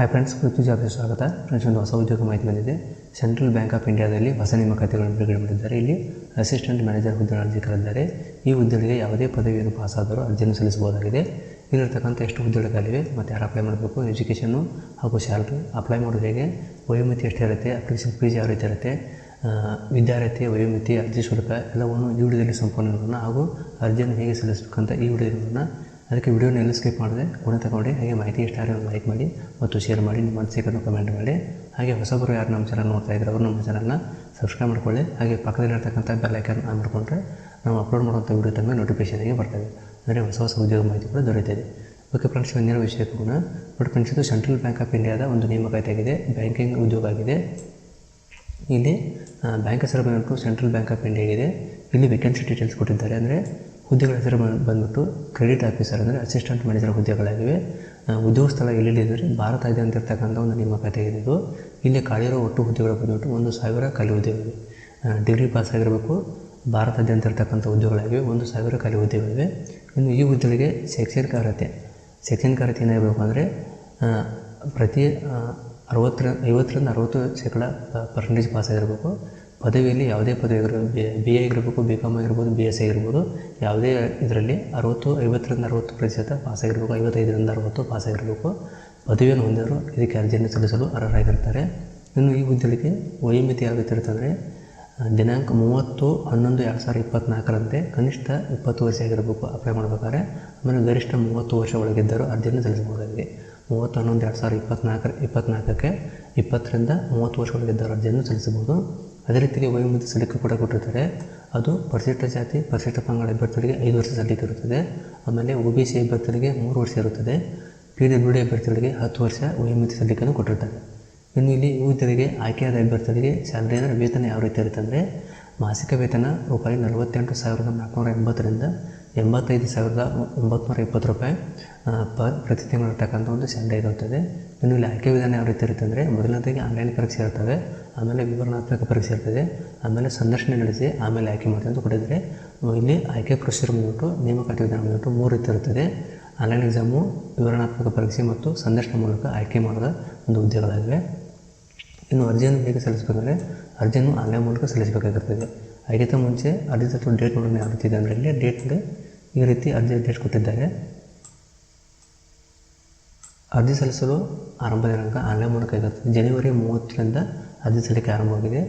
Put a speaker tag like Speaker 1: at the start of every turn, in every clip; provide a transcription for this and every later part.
Speaker 1: Hi friends ಪೃಥ್ವಿ ಜಾಬ್ಗೆ ಸ್ವಾಗತ. Friends, ಒಂದು ಹೊಸ ಉದ್ಯೋಗ ಮಾಹಿತಿ ಬಂದಿದೆ ಸೆಂಟ್ರಲ್ ಬ್ಯಾಂಕ್ ಆಫ್ ಇಂಡಿಯಾದಲ್ಲಿ ಹೊಸ ನೇಮಕಾತಿಗಳನ್ನು ಬಿಡುಗಡೆ ಮಾಡಿದ್ದಾರೆ. ಇಲ್ಲಿ ಅಸಿಸ್ಟೆಂಟ್ ಮ್ಯಾನೇಜರ್ ಹುದ್ದೆ ಅರ್ಜಿ ಕರೆದಿದ್ದಾರೆ. ಈ ಹುದ್ದೆಗಳಿಗೆ ಯಾವುದೇ ಪದವಿಯನ್ನು ಪಾಸ್ ಆದರೂ ಅರ್ಜಿಯನ್ನು ಸಲ್ಲಿಸಬಹುದಾಗಿದೆ. ಇಲ್ಲಿರ್ತಕ್ಕಂಥ ಎಷ್ಟು ಹುದ್ದೆಗಳಿವೆ ಮತ್ತು ಯಾರು ಅಪ್ಲೈ ಮಾಡಬೇಕು? ಎಜುಕೇಷನ್ನು ಹಾಗೂ ಸ್ಯಾಲ್ರಿ ಅಪ್ಲೈ ಮಾಡೋದು ಹೇಗೆ? ವಯೋಮಿತಿ ಎಷ್ಟು ಇರುತ್ತೆ? ಅಪ್ಲಿಕೇಶನ್ ಫೀಸ್ ಯಾವ ರೀತಿ ಇರುತ್ತೆ? ವಿದ್ಯಾರ್ಥಿ ವಯೋಮಿತಿ, ಅರ್ಜಿ ಶುಲ್ಕ ಎಲ್ಲವನ್ನು ಈ ವಿಡಿಯೋದಲ್ಲಿ ಸಂಪೂರ್ಣ ನೋಡೋಣ ಹಾಗೂ ಅರ್ಜಿಯನ್ನು ಹೇಗೆ ಸಲ್ಲಿಸಬೇಕಂತ ಈ ವಿಡಿಯೋ ನೋಡೋಣ ಅದಕ್ಕೆ ವಿಡಿಯೋನ ಎಲ್ಲ ಸ್ಕಿಪ್ ಮಾಡಿದೆ, ಕೂಡ ತಗೊಂಡು ಹಾಗೆ ಮಾಹಿತಿ ಇಷ್ಟ ಆದರೆ ಲೈಕ್ ಮಾಡಿ ಮತ್ತು ಶೇರ್ ಮಾಡಿ, ನಿಮ್ಮ ಅನಿಸಿಕೆಯನ್ನು ಕಮೆಂಟ್ ಮಾಡಿ. ಹಾಗೆ ಹೊಸಬರು ಯಾರು ನಮ್ಮ ಚಾನಲ್ ನೋಡ್ತಾ ಇದ್ದಾರೆ ಅವರು ನಮ್ಮ ಚಾನಲ್ನ ಸಬ್ಸ್ಕ್ರೈಬ್ ಮಾಡ್ಕೊಳ್ಳಿ. ಹಾಗೆ ಪಕ್ಕದಲ್ಲಿರ್ತಕ್ಕಂಥ ಬೆಲ್ ಐಕನ್ ಆನ್ ಮಾಡಿಕೊಂಡ್ರೆ ನಾವು ಅಪ್ಲೋಡ್ ಮಾಡುವಂಥ ವಿಡಿಯೋ ತಮಗೆ ನೋಟಿಫಿಕೇಷನ್ಗೆ ಬರ್ತದೆ. ಅಂದರೆ ಹೊಸ ಹೊಸ ಉದ್ಯೋಗ ಮಾಹಿತಿ ಕೂಡ ದೊರೆಯುತ್ತದೆ ಓಕೆ ಫ್ರೆಂಡ್ಸ್ ಇನ್ನೇನು ವಿಷಯಕ್ಕೆ ಕೂಡ ಬಟ್ ಫ್ರೆಂಡ್ಸ್, ಇದು ಸೆಂಟ್ರಲ್ ಬ್ಯಾಂಕ್ ಆಫ್ ಇಂಡಿಯಾದ ಒಂದು ನೇಮಕತೆ ಆಗಿದೆ ಬ್ಯಾಂಕಿಂಗ್ ಉದ್ಯೋಗ ಆಗಿದೆ. ಇಲ್ಲಿ ಬ್ಯಾಂಕ್ ಹೆಸರು ಬಂದ್ಬಿಟ್ಟು ಸೆಂಟ್ರಲ್ ಬ್ಯಾಂಕ್ ಆಫ್ ಇಂಡಿಯಾ ಇದೆ ಇಲ್ಲಿ ವೇಕೆನ್ಸಿ ಡೀಟೇಲ್ಸ್ ಕೊಟ್ಟಿದ್ದಾರೆ. ಅಂದರೆ ಹುದ್ದೆಗಳ ಹೆಸರು ಬಂದ್- ಬಂದ್ಬಿಟ್ಟು ಕ್ರೆಡಿಟ್ ಆಫೀಸರ್ ಅಂದರೆ ಅಸಿಸ್ಟೆಂಟ್ ಮ್ಯಾನೇಜರ್ ಹುದ್ದೆಗಳಾಗಿವೆ. ಉದ್ಯೋಗ ಸ್ಥಳ ಅಂದರೆ ಇದೆ ಅಂತಿರ್ತಕ್ಕಂಥ ಒಂದು ನಿಮ್ಮ ಕತೆ ಇದು ಇಲ್ಲಿ ಖಾಲಿರೋ ಒಟ್ಟು ಹುದ್ದೆಗಳು ಬಂದ್ಬಿಟ್ಟು ಒಂದು ಸಾವಿರ ಖಾಲಿ ಹುದ್ದೆಗಳಿವೆ. ಡಿಗ್ರಿ ಪಾಸ್ ಆಗಿರಬೇಕು ಭಾರತಾದ್ಯಂತ ಇರ್ತಕ್ಕಂಥ ಉದ್ಯೋಗಗಳಾಗಿವೆ, ಒಂದು ಸಾವಿರ ಖಾಲಿ ಹುದ್ದೆಗಳಿವೆ. ಇನ್ನು ಈ ಹುದ್ದೆಗಳಿಗೆ ಶೈಕ್ಷಣಿಕ ಅರ್ಹತೆ ಶೈಕ್ಷಣಿಕ ಅರ್ಹತೆ ಏನಾಗಬೇಕು ಅಂದರೆ ಪ್ರತಿ ಅರವತ್ತರ, ಐವತ್ತರಿಂದ ಅರವತ್ತು ಶೇಕಡ ಪರ್ಸೆಂಟೇಜ್ ಪಾಸ್ ಆಗಿರಬೇಕು. ಪದವಿಯಲ್ಲಿ ಯಾವುದೇ ಪದವಿ ಆಗಿರ್ಬೋದು ಬಿ ಎ ಆಗಿರಬೇಕು ಬಿ ಕಾಮ್ ಆಗಿರ್ಬೋದು ಬಿ ಎಸ್ ಆಗಿರ್ಬೋದು, ಯಾವುದೇ ಇದರಲ್ಲಿ ಅರವತ್ತು, ಐವತ್ತರಿಂದ ಅರವತ್ತು ಪ್ರತಿಶತ ಪಾಸ್ ಆಗಿರಬೇಕು, ಐವತ್ತೈದರಿಂದ ಅರವತ್ತು ಪಾಸ್ ಆಗಿರಬೇಕು. ಪದವಿಯನ್ನು ಹೊಂದಿದವರು ಇದಕ್ಕೆ ಅರ್ಜಿಯನ್ನು ಸಲ್ಲಿಸಲು ಅರ್ಹರಾಗಿರ್ತಾರೆ. ಇನ್ನು ಈ ಹುದ್ದೆಗಳಿಗೆ ವಯೋಮಿತಿ ರೀತಿ ದಿನಾಂಕ ಮೂವತ್ತು, ಹನ್ನೊಂದು, ಎರಡು ಸಾವಿರದ ಇಪ್ಪತ್ತ್ನಾಲ್ಕರಂತೆ ಕನಿಷ್ಠ ಇಪ್ಪತ್ತು ವರ್ಷ ಆಗಿರಬೇಕು ಅಪ್ಲೈ ಮಾಡಬೇಕಾದ್ರೆ ಆಮೇಲೆ ಗರಿಷ್ಠ ಮೂವತ್ತು ವರ್ಷ ಒಳಗಿದ್ದರೂ ಅರ್ಜಿಯನ್ನು ಸಲ್ಲಿಸಬಹುದಾಗಿದೆ. ಮೂವತ್ತು, ಹನ್ನೊಂದು, ಎರಡು ಸಾವಿರದ ಇಪ್ಪತ್ತ್ನಾಲ್ಕರ ಇಪ್ಪತ್ತ್ನಾಲ್ಕಕ್ಕೆ ಇಪ್ಪತ್ತರಿಂದ ಮೂವತ್ತು ವರ್ಷ ಒಳಗಿದ್ದರೂ ಅರ್ಜಿಯನ್ನು ಸಲ್ಲಿಸಬಹುದು. ಅದೇ ರೀತಿಯಲ್ಲಿ ವಯೋಮಿತಿ ಸಲ್ಲಿಕೆ ಕೂಡ ಕೊಟ್ಟಿರ್ತಾರೆ. ಅದು ಪರಿಶಿಷ್ಟ ಜಾತಿ, ಪರಿಶಿಷ್ಟ ಪಂಗಡ ಅಭ್ಯರ್ಥಿಗಳಿಗೆ ಐದು ವರ್ಷ ಸಲ್ಲಿಕೆ ಇರುತ್ತದೆ. ಆಮೇಲೆ ಒ ಬಿ ಸಿ ಅಭ್ಯರ್ಥಿಗಳಿಗೆ ಮೂರು ವರ್ಷ ಇರುತ್ತದೆ. ಪಿ ಡಬ್ಲ್ಯೂ ಡಿ ಅಭ್ಯರ್ಥಿಗಳಿಗೆ ಹತ್ತು ವರ್ಷ ವಯೋಮಿತಿ ಸಲ್ಲಿಕೆಯನ್ನು ಕೊಟ್ಟಿರ್ತಾರೆ. ಇನ್ನು ಇಲ್ಲಿ ಯುವತಿಯರಿಗೆ ಆಯ್ಕೆಯಾದ ಅಭ್ಯರ್ಥಿಗಳಿಗೆ ಸ್ಯಾಲ್ರಿ ಅಂದರೆ ವೇತನ ಯಾವ ರೀತಿ ಇರುತ್ತೆ ಅಂದರೆ ಮಾಸಿಕ ವೇತನ ರೂಪಾಯಿ ನಲವತ್ತೆಂಟು ಸಾವಿರದ ನಾಲ್ಕುನೂರ ಎಂಬತ್ತರಿಂದ ಎಂಬತ್ತೈದು ಸಾವಿರದ ಒಂಬತ್ತು ಇಪ್ಪತ್ತು ರೂಪಾಯಿ ಪರ್ ಪ್ರತಿ ತಿಂಗಳು ಇರ್ತಕ್ಕಂಥ ಒಂದು ಸ್ಯಾಲ್ರಿ ಇರುತ್ತದೆ. ಇನ್ನು ಇಲ್ಲಿ ಆಯ್ಕೆ ವಿಧಾನ ಯಾವ ರೀತಿ ಇರುತ್ತೆ ಅಂದರೆ ಮೊದಲನೇದಾಗಿ ಆನ್ಲೈನ್ ಪರೀಕ್ಷೆ ಇರ್ತವೆ ಆಮೇಲೆ ವಿವರಣಾತ್ಮಕ ಪರೀಕ್ಷೆ ಇರ್ತದೆ, ಆಮೇಲೆ ಸಂದರ್ಶನ ನಡೆಸಿ, ಆಮೇಲೆ ಆಯ್ಕೆ ಮಾಡ್ತೀವಿ ಅಂತ ಕೊಟ್ಟಿದ್ದಾರೆ. ಇಲ್ಲಿ ಆಯ್ಕೆ ಪ್ರೊಸೀಜರ್ ಬಂದ್ಬಿಟ್ಟು ನೇಮಕಾತಿ ವಿಧಾನ ಬಂದ್ಬಿಟ್ಟು ಮೂರು ರೀತಿ ಇರ್ತದೆ ಆನ್ಲೈನ್ ಎಕ್ಸಾಮು ವಿವರಣಾತ್ಮಕ ಪರೀಕ್ಷೆ ಮತ್ತು ಸಂದರ್ಶನ ಮೂಲಕ ಆಯ್ಕೆ ಮಾಡಿದ ಒಂದು ಉದ್ಯೋಗಗಳಾಗಿವೆ ಇನ್ನು ಅರ್ಜಿಯನ್ನು ಹೇಗೆ ಸಲ್ಲಿಸಬೇಕಂದ್ರೆ, ಅರ್ಜಿಯನ್ನು ಆನ್ಲೈನ್ ಮೂಲಕ ಸಲ್ಲಿಸಬೇಕಾಗಿರ್ತದೆ ಅದಕ್ಕಿಂತ ಮುಂಚೆ ಅರ್ಜಿ ಅಥವಾ ಡೇಟ್ ನೋಡೋಣ ಯಾವ ರೀತಿ ಇದೆ ಅಂದರೆ ಇಲ್ಲಿ ಡೇಟ್ಗೆ ಈ ರೀತಿ ಅರ್ಜಿ ಡೇಟ್ ಕೊಟ್ಟಿದ್ದಾರೆ. ಅರ್ಜಿ ಸಲ್ಲಿಸಲು ಆರಂಭ ದಿನಾಂಕ ಆನ್ಲೈನ್ ಮೂಲಕ ಇರುತ್ತದೆ ಜನವರಿ ಮೂವತ್ತರಿಂದ ಅರ್ಜಿ ಸಲ್ಲಿಕೆ ಆರಂಭವಾಗಿದೆ.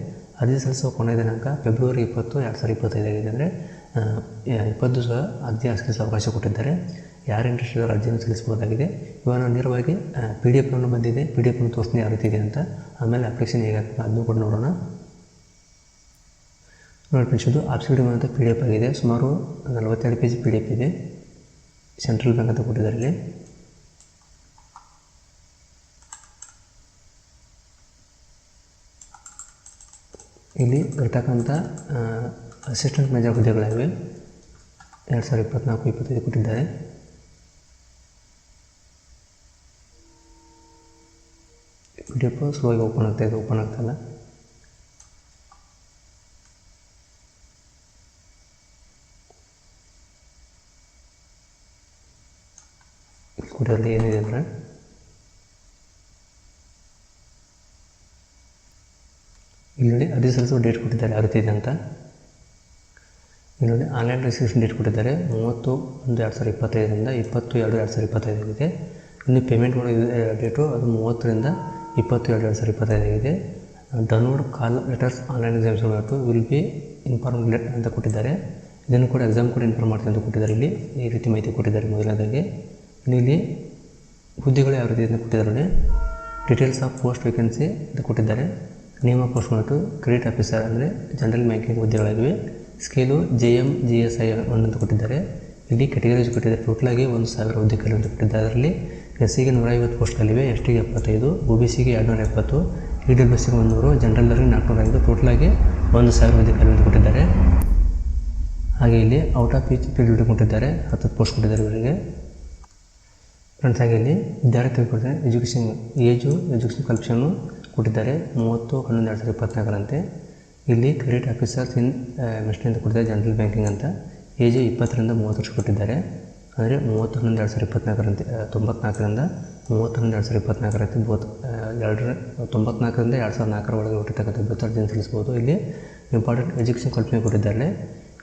Speaker 1: ಅರ್ಜಿ ಸಲ್ಲಿಸುವ ಕೊನೆಯ ದಿನಾಂಕ ಫೆಬ್ರವರಿ ಇಪ್ಪತ್ತು, ಎರಡು ಸಾವಿರದ ಇಪ್ಪತ್ತೈದಾಗಿದೆ ಅಂದರೆ ಇಪ್ಪತ್ತು ಸಹ ಅರ್ಜಿ ಸಲ್ಲಿಸಲು ಅವಕಾಶ ಕೊಟ್ಟಿದ್ದಾರೆ. ಯಾರು ಇಂಟ್ರೆಸ್ಟ್ ಇದ್ದಾರೆ ಅರ್ಜಿಯನ್ನು ಸಲ್ಲಿಸಬಹುದಾಗಿದೆ. ಇವಾಗ ನೇರವಾಗಿ ಪಿ ಡಿ ಎಫ್ನನ್ನು ಬಂದಿದೆ. ಪಿ ಡಿ ಎಫ್ನ ತೋರಿಸ್ತೀನಿ ಯಾವ ರೀತಿ ಇದೆ ಅಂತ. ಆಮೇಲೆ ಅಪ್ಲಿಕೇಶನ್ ಹೇಗಾಗ್ತದೆ ಅದನ್ನು ಕೂಡ ನೋಡೋಣ. ನೋಡಿ ಫ್ರೆಂಡ್ಸ್ ಇದು ಆಪ್ಸಿಡಿ ಬಂದಂಥ ಪಿ ಡಿ ಎಫ್ ಆಗಿದೆ. ಸುಮಾರು ನಲವತ್ತೆರಡು ಪೇಜ್ ಪಿ ಡಿ ಎಫ್ ಇದೆ. ಸೆಂಟ್ರಲ್ ಬ್ಯಾಂಕ್ ಅಂತ ಕೊಟ್ಟಿದ್ದಾರೆ ಇಲ್ಲಿ. ಇಲ್ಲಿ ಇರ್ತಕ್ಕಂಥ ಅಸಿಸ್ಟೆಂಟ್ ಮ್ಯಾನೇಜರ್ ಹುದ್ದೆಗಳಾಗಿವೆ ಎರಡು ಸಾವಿರದ ಇಪ್ಪತ್ನಾಲ್ಕು, ಇಪ್ಪತ್ತೈದು ಕೊಟ್ಟಿದ್ದಾರೆ. ಪಿ ಡಿ ಎಫ್ ಸ್ಲೋಗಿ ಓಪನ್ ಆಗ್ತಾಯಿದೆ ಓಪನ್ ಆಗ್ತಾಯಿಲ್ಲ ಇದರಲ್ಲಿ ಏನಿದೆ ಅಂದರೆ ಇಲ್ಲಿ ಸಲ್ಲಿಸುವ ಡೇಟ್ ಕೊಟ್ಟಿದ್ದಾರೆ ಯಾವ ರೀತಿ ಅಂತ. ಇಲ್ಲಿ ಆನ್ಲೈನ್ ರಿಜಿಸ್ಟ್ರೇಷನ್ ಡೇಟ್ ಕೊಟ್ಟಿದ್ದಾರೆ ಮೂವತ್ತು ಒಂದು ಎರಡು ಸಾವಿರದ ಇಪ್ಪತ್ತೈದರಿಂದ ಇಪ್ಪತ್ತು ಎರಡು ಎರಡು ಸಾವಿರದ ಇಪ್ಪತ್ತೈದಾಗಿದೆ ಇನ್ನು ಪೇಮೆಂಟ್ ಮಾಡೋ ಡೇಟು ಅದು ಮೂವತ್ತರಿಂದ ಇಪ್ಪತ್ತು ಎರಡು ಎರಡು ಸಾವಿರದ ಇಪ್ಪತ್ತೈದಾಗಿದೆ download call letters online exams date will be inform ಅಂತ ಕೊಟ್ಟಿದ್ದಾರೆ. ಇದನ್ನು ಕೂಡ ಎಕ್ಸಾಮ್ ಕೂಡ ಇನ್ಫಾರ್ಮ್ ಮಾಡ್ತೀನಿ ಅಂತ ಕೊಟ್ಟಿದ್ದಾರೆ ಇಲ್ಲಿ. ಈ ರೀತಿ ಮಾಹಿತಿ ಕೊಟ್ಟಿದ್ದಾರೆ ಮೊದಲನೇದಾಗಿ. ಇಲ್ಲಿ ಹುದ್ದೆಗಳು ಯಾವ ರೀತಿ ಅಂತ ಕೊಟ್ಟಿದ್ದಾರೆ ಡೀಟೇಲ್ಸ್ ಆಫ್ ಪೋಸ್ಟ್ ವೇಕೆನ್ಸಿ ಅಂತ ಕೊಟ್ಟಿದ್ದಾರೆ. ನೇಮ್ ಆಫ್ ಪೋಸ್ಟ್ ಬಂದ್ಬಿಟ್ಟು ಕ್ರೆಡಿಟ್ ಆಫೀಸರ್ ಅಂದರೆ general banking ಹುದ್ದೆಗಳಾಗಿವೆ scale J M G S I one ಅಂತ ಕೊಟ್ಟಿದ್ದಾರೆ. ಇಲ್ಲಿ ಕೆಟಗರೀಸ್ ಕೊಟ್ಟಿದ್ದಾರೆ. ಟೋಟಲಾಗಿ ಒಂದು ಸಾವಿರ ಹುದ್ದೆಗಳು ಅಂತ ಕೊಟ್ಟಿದ್ದಾರೆ. ಅದರಲ್ಲಿ ಎಸ್ ಸಿಗೆ ನೂರ ಐವತ್ತು ಪೋಸ್ಟ್ಗಳಿವೆ ಎಸ್ ಟಿಗೆ ಎಪ್ಪತ್ತೈದು ಒ ಬಿ ಸಿಗೆ ಎರಡುನೂರ ಎಪ್ಪತ್ತು ಇ ಡಬ್ಲ್ಯೂ ಸಿಗೆ ಮುನ್ನೂರು ಜನರಲ್ದವ್ರಿಗೆ ನಾಲ್ಕುನೂರ ಐದು ಟೋಟಲಾಗಿ ಒಂದು ಸಾವಿರ ಹುದ್ದೆಗಳು ಅಂತ ಕೊಟ್ಟಿದ್ದಾರೆ. ಹಾಗೆ ಇಲ್ಲಿ ಔಟ್ ಆಫ್ ಈಚ್ ಫೀಲ್ಡ್ ಕೊಟ್ಟಿದ್ದಾರೆ. ಹತ್ತು ಪೋಸ್ಟ್ ಕೊಟ್ಟಿದ್ದಾರೆ ಇವರಿಗೆ. ಫ್ರೆಂಡ್ಸ್ ಹಾಗೆ ಇಲ್ಲಿ ವಿದ್ಯಾರ್ಥಿಗಳು ಕೊಡ್ತಾರೆ ಎಜುಕೇಷನ್ ಏಜು ಎಜುಕೇಷನ್ ಕಲ್ಪ್ಷನ್ನು ಕೊಟ್ಟಿದ್ದಾರೆ. ಮೂವತ್ತು, ಹನ್ನೊಂದು, ಎರಡು ಸಾವಿರದ ಇಪ್ಪತ್ನಾಲ್ಕರಂತೆ. ಇಲ್ಲಿ ಕ್ರೆಡಿಟ್ ಆಫೀಸರ್ಸ್ ಇನ್ ಮಿಷನ್ ಅಂತ ಕೊಟ್ಟಿದ್ದಾರೆ ಜನರಲ್ ಬ್ಯಾಂಕಿಂಗ್ ಅಂತ. ಏಜು ಇಪ್ಪತ್ತರಿಂದ ಮೂವತ್ತು ವರ್ಷ ಕೊಟ್ಟಿದ್ದಾರೆ. ಅಂದರೆ ಮೂವತ್ತು, ಹನ್ನೊಂದು, ಎರಡು ಸಾವಿರದ ಇಪ್ಪತ್ನಾಲ್ಕರಂತೆ ತೊಂಬತ್ನಾಲ್ಕರಿಂದ ಮೂವತ್ತೊಂದು ಎರಡು ಸಾವಿರದ ಇಪ್ಪತ್ನಾಲ್ಕರಂತೆ ಬೋತ್ ಎರಡರ, ತೊಂಬತ್ನಾಲ್ಕರಿಂದ ಎರಡು ಸಾವಿರದ ನಾಲ್ಕರ ಒಳಗೆ ಹುಟ್ಟಿರ್ತಕ್ಕಂಥ ಅರ್ಜಿಯನ್ನು ಸಲ್ಲಿಸ್ಬೋದು ಇಲ್ಲಿ ಇಂಪಾರ್ಟೆಂಟ್ ಎಜುಕೇಷನ್ ಕಲ್ಪನೆ ಕೊಟ್ಟಿದ್ದಾರೆ.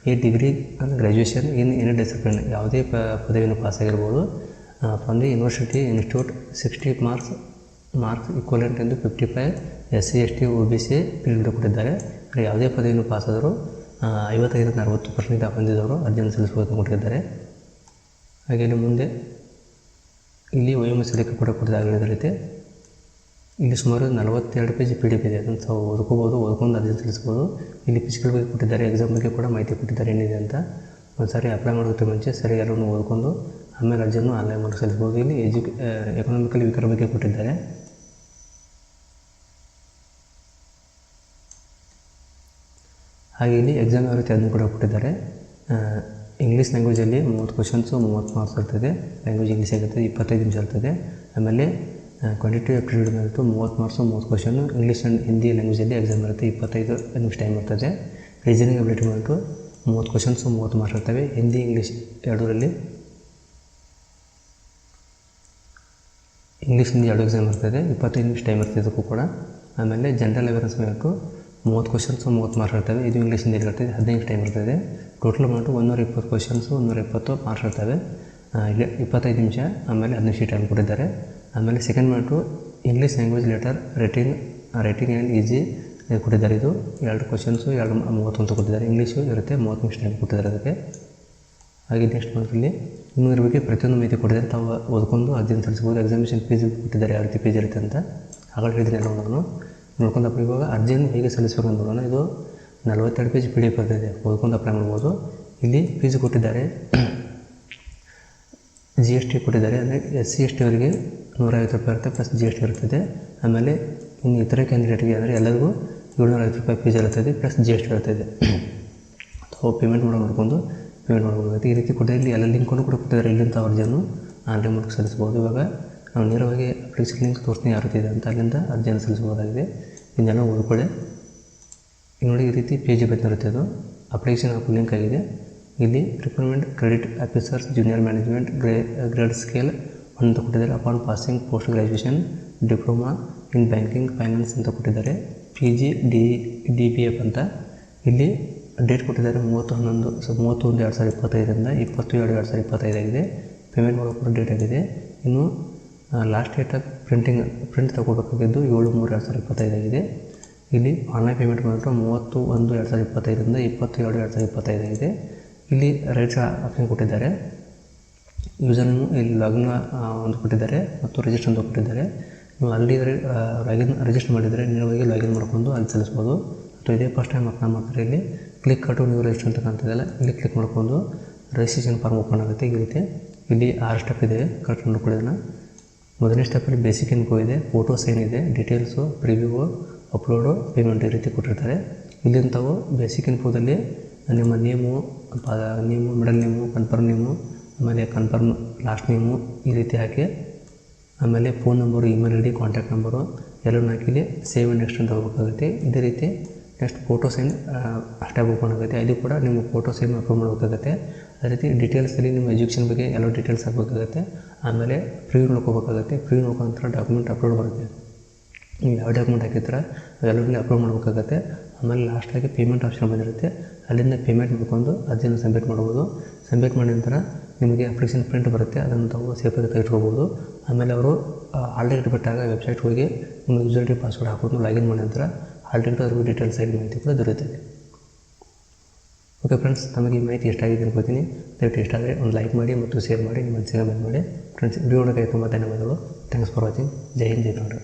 Speaker 1: ಈ ಡಿಗ್ರಿ ಅಂದರೆ ಗ್ರ್ಯಾಜುಯೇಷನ್ ಇನ್ ಎನಿ ಡಿಸಿಪ್ಲಿನ್ ಯಾವುದೇ ಪ ಪದವಿಯನ್ನು ಪಾಸಾಗಿರ್ಬೋದು from the university institute sixty marks marks equivalent ಎಂದು fifty five S C S T O B C period ಕೊಟ್ಟಿದ್ದಾರೆ. ಯಾವುದೇ ಪದವಿಯನ್ನು ಪಾಸಾದರೂ ಐವತ್ತೈದರಿಂದ ಅರವತ್ತು ಪರ್ಸೆಂಟ್ ಹೊಂದಿದವರು ಅರ್ಜಿಯನ್ನು ಸಲ್ಲಿಸಬಹುದು ಅಂತ ಕೊಟ್ಟಿದ್ದಾರೆ. ಹಾಗೆ ಮುಂದೆ ಇಲ್ಲಿ ವಯೋಮಿತಿ ಲೆಕ್ಕ ಕೂಡ ಕೊಟ್ಟಿದ್ದಾರೆ ರೀತಿ. ಇಲ್ಲಿ ಸುಮಾರು ನಲವತ್ತೆರಡು ಪೇಜ್ ಪಿ ಡಿ ಪಿ ಇದೆ. ಅದನ್ನು ತಾವು ಓದ್ಕೋಬೋದು ಓದ್ಕೊಂಡು ಅರ್ಜಿ ಸಲ್ಲಿಸ್ಬೋದು ಇಲ್ಲಿ ಫಿಸಿಕಲ್ ಬಗ್ಗೆ ಕೊಟ್ಟಿದ್ದಾರೆ ಎಕ್ಸಾಮ್ ಬಗ್ಗೆ ಕೂಡ ಮಾಹಿತಿ ಕೊಟ್ಟಿದ್ದಾರೆ, ಏನಿದೆ ಅಂತ. ಒಂದು ಅಪ್ಲೈ ಮಾಡೋದಕ್ಕೆ ಮುಂಚೆ ಸರಿ ಎಲ್ಲರೂ ಓದ್ಕೊಂಡು ಆಮೇಲೆ ಅರ್ಜಿಯನ್ನು ಆನ್ಲೈನ್ ಮಾಡಿ ಸಲ್ಲಿಸ್ಬೋದು ಇಲ್ಲಿ ಎಜುಕೆ ಎಕನಾಮಿಕಲ್ ವೀಕರ್ ಬಗ್ಗೆ ಕೊಟ್ಟಿದ್ದಾರೆ. ಹಾಗೆ ಇಲ್ಲಿ ಎಕ್ಸಾಮ್ ಯಾವ ರೀತಿ ಅದನ್ನು ಕೂಡ ಕೊಟ್ಟಿದ್ದಾರೆ. ಇಂಗ್ಲೀಷ್ ಲ್ಯಾಂಗ್ವೇಜಲ್ಲಿ ಮೂವತ್ತು ಕ್ವಶನ್ಸು ಮೂವತ್ತು ಮಾರ್ಕ್ಸ್ ಇರ್ತದೆ. ಲ್ಯಾಂಗ್ವೇಜ್ ಇಂಗ್ಲೀಷ್ ಆಗಿರ್ತದೆ, ಇಪ್ಪತ್ತೈದು ನಿಮಿಷ ಇರ್ತದೆ. ಆಮೇಲೆ ಕ್ವಾಂಟಿಟಿ ಆಪ್ಟಿಟ್ಯೂಡ್ ಬಂದ್ಬಿಟ್ಟು ಮೂವತ್ತು ಮಾರ್ಕ್ಸು ಮೂವತ್ತು ಕ್ವಶನು ಇಂಗ್ಲೀಷ್ ಆ್ಯಂಡ್ ಹಿಂದಿ ಲ್ಯಾಂಗ್ವೇಜಲ್ಲಿ ಎಕ್ಸಾಮ್ ಇರುತ್ತೆ ಇಪ್ಪತ್ತೈದು ನಿಮಿಷ ಟೈಮ್ ಇರ್ತದೆ. ರೀಸನಿಂಗ್ ಅಬಿಲಿಟಿ ಬಂದ್ಬಿಟ್ಟು ಮೂವತ್ತು ಕ್ವಶನ್ಸು ಮೂವತ್ತು ಮಾರ್ಕ್ಸ್ ಇರ್ತವೆ. ಹಿಂದಿ ಇಂಗ್ಲೀಷ್ ಎರಡರಲ್ಲಿ ಇಂಗ್ಲೀಷ್ ಹಿಂದಿ ಎರಡು ಎಕ್ಸಾಮ್ ಇರ್ತದೆ. ಇಪ್ಪತ್ತೈದು ನಿಮಿಷ ಟೈಮ್ ಇರ್ತದೆ ಇದಕ್ಕೂ ಕೂಡ. ಆಮೇಲೆ ಜನರಲ್ ಅವೇರ್ನೆಸ್ ಬೇಕು. ಮೂವತ್ತು ಕ್ವಶನ್ಸು ಮೂವತ್ತು ಮಾರ್ಕ್ಸ್ ಇರ್ತವೆ. ಇದು ಇಂಗ್ಲೀಷ್ ಹಿಂದಿ ಇರ್ತದೆ ಹದಿನೈದು ಟೈಮ್ ಇರ್ತದೆ ಟೋಟಲ್ ಅಮೌಂಟು ಒಂದೂರ ಇಪ್ಪತ್ತು ಕ್ವಶನ್ಸು ಒಂದೂರ ಇಪ್ಪತ್ತು ಮಾರ್ಕ್ಸ್ ಇರ್ತವೆ ಇಲ್ಲಿ ಇಪ್ಪತ್ತೈದು ನಿಮಿಷ, ಆಮೇಲೆ ಹದಿನೈದು ಶೀಟ್ ಟೈಮ್ ಕೊಟ್ಟಿದ್ದಾರೆ. ಆಮೇಲೆ second part English language letter writing writing and essay ಕೊಟ್ಟಿದ್ದಾರೆ ಇದು. ಎರಡು ಕ್ವಶನ್ಸು ಎರಡು ಮೂವತ್ತೊಂದು ಕೊಟ್ಟಿದ್ದಾರೆ. ಇಂಗ್ಲೀಷು ಇರುತ್ತೆ, ಮೂವತ್ತು ನಿಮಿಷ ಟೈಮ್ ಕೊಟ್ಟಿದ್ದಾರೆ ಅದಕ್ಕೆ. ಹಾಗೆ ನೆಕ್ಸ್ಟ್ ಮಂತಲ್ಲಿ ಇಲ್ಲಿ ಇನ್ನೂ ಇದ್ರ ಬಗ್ಗೆ ಪ್ರತಿಯೊಂದು ಮಾಹಿತಿ ಕೊಟ್ಟಿದ್ದಾರೆ. ತಾವು ಓದ್ಕೊಂಡು ಅರ್ಜಿಯನ್ನು ಸಲ್ಲಿಸ್ಬೋದು ಎಕ್ಸಾಮಿನೇಷನ್ ಫೀಸ್ ಕೊಟ್ಟಿದ್ದಾರೆ. ಯಾವ ರೀತಿ ಫೀಸ್ ಇರುತ್ತೆ ಅಂತ. ಹೇಳಿದ್ದೀನಿ ಎಲ್ಲ ನಾನು. ನೋಡ್ಕೊಂಡಪ್ಪ ಇವಾಗ ಅರ್ಜಿಯನ್ನು ಹೇಗೆ ಸಲ್ಲಿಸಬೇಕು ನೋಡೋಣ ಇದು ನಲವತ್ತೆರಡು ಪೇಜ್ ಪಿ ಡಿ ಎಫ್ ಇದೆ. ಓದ್ಕೊಂಡು ಅಪ್ಲೈ ಮಾಡ್ಬೋದು ಇಲ್ಲಿ ಫೀಸ್ ಕೊಟ್ಟಿದ್ದಾರೆ. ಜಿ ಎಸ್ ಟಿ ಕೊಟ್ಟಿದ್ದಾರೆ. ಅಂದರೆ ಎಸ್ ಸಿ ಎಸ್ ಟಿ ಅವರಿಗೆ ನೂರೈವತ್ತು ರೂಪಾಯಿ ಇರುತ್ತೆ ಪ್ಲಸ್ ಜಿ ಎಸ್ ಟಿ ಇರ್ತದೆ ಆಮೇಲೆ ಇನ್ನು ಇತರ ಕ್ಯಾಂಡಿಡೇಟ್ಗೆ ಅಂದರೆ ಎಲ್ಲರಿಗೂ ಏಳ್ನೂರ ಐವತ್ತು ರೂಪಾಯಿ ಫೀಸ್ ಇರ್ತದೆ ಪ್ಲಸ್ ಜಿ ಎಸ್ ಟಿ ಇರ್ತದೆ. ತಾವು ಪೇಮೆಂಟ್ ಮಾಡೋ ನೋಡ್ಕೊಂಡು ಪೇಮೆಂಟ್ ಮಾಡ್ಬೋದು. ಈ ರೀತಿ ಕೊಟ್ಟಿದ್ದಾರೆ ಇಲ್ಲಿ ಎಲ್ಲ ಲಿಂಕ್ ಕೂಡ ಕೊಟ್ಟಿದ್ದಾರೆ. ಇಲ್ಲಿಂದ ಅರ್ಜಿಯನ್ನು ಆನ್ಲೈನ್ ಮೂಲಕ ಸಲ್ಲಿಸ್ಬೋದು ಇವಾಗ ನಾವು ನೇರವಾಗಿ ಅಪ್ಲಿಕೇಶನ್ ಲಿಂಕ್ ತೋರಿಸ್ತೀನಿ ಯಾವ ರೀತಿ ಇದೆ ಅಂತ ಅಲ್ಲಿಂದ ಅರ್ಜಿಯನ್ನು ಸಲ್ಲಿಸಬಹುದಾಗಿದೆ. ಇದನ್ನೆಲ್ಲ ಓದ್ಕೊಳ್ಳಿ. ನೋಡಿ ಈ ರೀತಿ ಪೇಜ್ ಬರುತ್ತೆ ಅದು. ಅಪ್ಲಿಕೇಶನ್ ಹಾಕೋ ಲಿಂಕ್ ಆಗಿದೆ. ಇಲ್ಲಿ recruitment credit officers junior management grey grade scale ಅಂತ ಕೊಟ್ಟಿದ್ದಾರೆ upon passing post graduation diploma in banking finance ಅಂತ ಕೊಟ್ಟಿದ್ದಾರೆ P G D D B F ಅಂತ. ಇಲ್ಲಿ ಡೇಟ್ ಕೊಟ್ಟಿದ್ದಾರೆ ಮೂವತ್ತು ಹನ್ನೊಂದು ಸೊ ಮೂವತ್ತೊಂದು ಎರಡು ಸಾವಿರದ ಇಪ್ಪತ್ತೈದರಿಂದ ಇಪ್ಪತ್ತು ಎರಡು ಎರಡು ಸಾವಿರದ ಇಪ್ಪತ್ತೈದಾಗಿದೆ. ಪೇಮೆಂಟ್ ಮಾಡೋಕ್ಕೆ ಡೇಟ್ ಆಗಿದೆ. ಇನ್ನು last date of printing print ತಗೋಬೇಕಾಗಿದ್ದು ಏಳು ಮೂರು ಎರಡು ಸಾವಿರದ ಇಪ್ಪತ್ತೈದಾಗಿದೆ. ಇಲ್ಲಿ ಆನ್ಲೈನ್ ಪೇಮೆಂಟ್ ಬಂದ್ಬಿಟ್ಟು ಮೂವತ್ತು ಒಂದು ಎರಡು ಸಾವಿರದ ಇಪ್ಪತ್ತೈದರಿಂದ ಇಪ್ಪತ್ತು ಎರಡು ಸಾವಿರದ ಇಪ್ಪತ್ತೈದಾಗಿದೆ. ಇಲ್ಲಿ ರೇಟ್ಸ್ ಆಪ್ಷನ್ ಕೊಟ್ಟಿದ್ದಾರೆ. ಯೂಸರ್ ಇಲ್ಲಿ ಲಾಗಿನ್ ಒಂದು ಕೊಟ್ಟಿದ್ದಾರೆ ಮತ್ತು ರಿಜಿಸ್ಟರ್ ಅಂತ ಕೊಟ್ಟಿದ್ದಾರೆ. ನೀವು ಅಲ್ಲಿ ಲಾಗಿನ್ ರಿಜಿಸ್ಟರ್ ಮಾಡಿದರೆ ನೇರವಾಗಿ ಲಾಗಿನ್ ಮಾಡ್ಕೊಂಡು ಅಲ್ಲಿ ಸಲ್ಲಿಸ್ಬೋದು. ಅಥವಾ ಇದೇ ಫಸ್ಟ್ ಟೈಮ್ ಅಪ್ಲೈ ಮಾಡ್ತಾರೆ ಇಲ್ಲಿ. ಕ್ಲಿಕ್ ಕಟ್ಟು ನೀವು ರಿಜಿಸ್ಟರ್ ಅಂತ ಕಾಣ್ತಿದ್ದಲ್ಲ ಇಲ್ಲಿ ಕ್ಲಿಕ್ ಮಾಡ್ಕೊಂಡು ರಿಜಿಸ್ಟ್ರೇಷನ್ ಫಾರ್ಮ್ ಓಪನ್ ಆಗುತ್ತೆ ಈ ರೀತಿ. ಇಲ್ಲಿ ಆರು ಸ್ಟೆಪ್ ಇದೆ ಕರೆಕ್ಟ್ ನೋಡ್ಕೊಳ್ಳೋದನ್ನ ಮೊದಲನೇ ಸ್ಟೆಪ್ಪಲ್ಲಿ ಬೇಸಿಕ್ ಇನ್ಫೋ ಇದೆ ಫೋಟೋಸ್ ಏನಿದೆ ಡೀಟೇಲ್ಸು ಪ್ರಿವ್ಯೂ ಅಪ್ಲೋಡು ಪೇಮೆಂಟ್ ಈ ರೀತಿ ಕೊಟ್ಟಿರ್ತಾರೆ. ಇಲ್ಲಿಂದ ತಾವು ಬೇಸಿಕ್ ಇನ್ಫೋದಲ್ಲಿ ನಿಮ್ಮ name name middle name confirm name ಆಮೇಲೆ ಕನ್ಫರ್ಮ್ ಲಾಸ್ಟ್ ನೇಮು ಈ ರೀತಿ ಹಾಕಿ, ಆಮೇಲೆ phone number email I D contact number ಎಲ್ಲನೂ ಹಾಕಿಲಿ ಸೇವ್ ನೆಕ್ಸ್ಟ್ ಅಂತ ಹೋಗ್ಬೇಕಾಗುತ್ತೆ ಇದೇ ರೀತಿ ನೆಕ್ಸ್ಟ್ ಫೋಟೋಸ್ ಏನು ಟ್ಯಾಬ್ ಓಪನ್ ಆಗುತ್ತೆ ಅದು ಕೂಡ ನಿಮ್ಮ ಫೋಟೋಸ್ ಏನು ಅಪ್ಲೋಡ್ ಮಾಡಬೇಕಾಗುತ್ತೆ ಅದೇ ರೀತಿ ಡೀಟೇಲ್ಸಲ್ಲಿ ನಿಮ್ಮ ಎಜುಕೇಷನ್ ಬಗ್ಗೆ ಎಲ್ಲ ಡೀಟೇಲ್ಸ್ ಹಾಕಬೇಕಾಗುತ್ತೆ ಆಮೇಲೆ ಫ್ರೀ ನೋಡ್ಕೋಬೇಕಾಗುತ್ತೆ ಫ್ರೀ ನೋಡ್ಕೊಂತ ಡಾಕ್ಯುಮೆಂಟ್ ಅಪ್ಲೋಡ್ ಬರುತ್ತೆ ನೀವು ಯಾವ ಡಾಕ್ಯುಮೆಂಟ್ ಹಾಕಿರ್ತೀರ ಅವೆಲ್ಲರಲ್ಲಿ ಅಪ್ಲೋಡ್ ಮಾಡಬೇಕಾಗುತ್ತೆ ಆಮೇಲೆ ಲಾಸ್ಟಾಗಿ ಪೇಮೆಂಟ್ ಆಪ್ಷನ್ ಬಂದಿರುತ್ತೆ ಅಲ್ಲಿಂದ ಪೇಮೆಂಟ್ ಮಾಡ್ಕೊಂಡು ಅರ್ಜಿಯನ್ನು ಸಬ್ಮಿಟ್ ಮಾಡ್ಬೋದು ಸಬ್ಮಿಟ್ ಮಾಡಿದ ನಂತರ ನಿಮಗೆ ಅಪ್ಲಿಕೇಶನ್ ಪ್ರಿಂಟ್ ಬರುತ್ತೆ ಅದನ್ನು ತಾವು ಸೇಫಾಗಿ ತೆಗೆದುಕೋಬೋದು ಆಮೇಲೆ ಅವರು ಆಲ್ರೆಡಿ ಬಿಟ್ಟಾಗ ವೆಬ್ಸೈಟ್ ಹೋಗಿ ನಿಮ್ಮ ಯೂಸರ್ ಐ ಪಾಸ್ವರ್ಡ್ ಹಾಕೊಂಡು ಲಾಗಿನ್ ಮಾಡಿದ ನಂತರ ಟಿಕೆಟ್ ಅದ್ರ ಡೀಟೇಲ್ಸ್ ಆಗಿ ಮಾಹಿತಿ ಕೂಡ ದೊರೆಯುತ್ತದೆ ಓಕೆ ಫ್ರೆಂಡ್ಸ್ ನಮಗೆ ಈ ಮಾಹಿತಿ ಎಷ್ಟಾಗಿದೆ ಅನ್ಕೋತೀನಿ ದಯವಿಟ್ಟು ಇಷ್ಟ ಆದರೆ ಒಂದು ಲೈಕ್ ಮಾಡಿ ಮತ್ತು ಶೇರ್ ಮಾಡಿ ನಿಮ್ಮ ಕಮೆಂಟ್ ಮಾಡಿ. ಫ್ರೆಂಡ್ಸ್ ವಿಡಿಯೋ ನೋಡೋಕ್ಕೆ ತುಂಬ ಧನ್ಯವಾದಗಳು. Thanks for watching Jai Hind, Jai Kannada.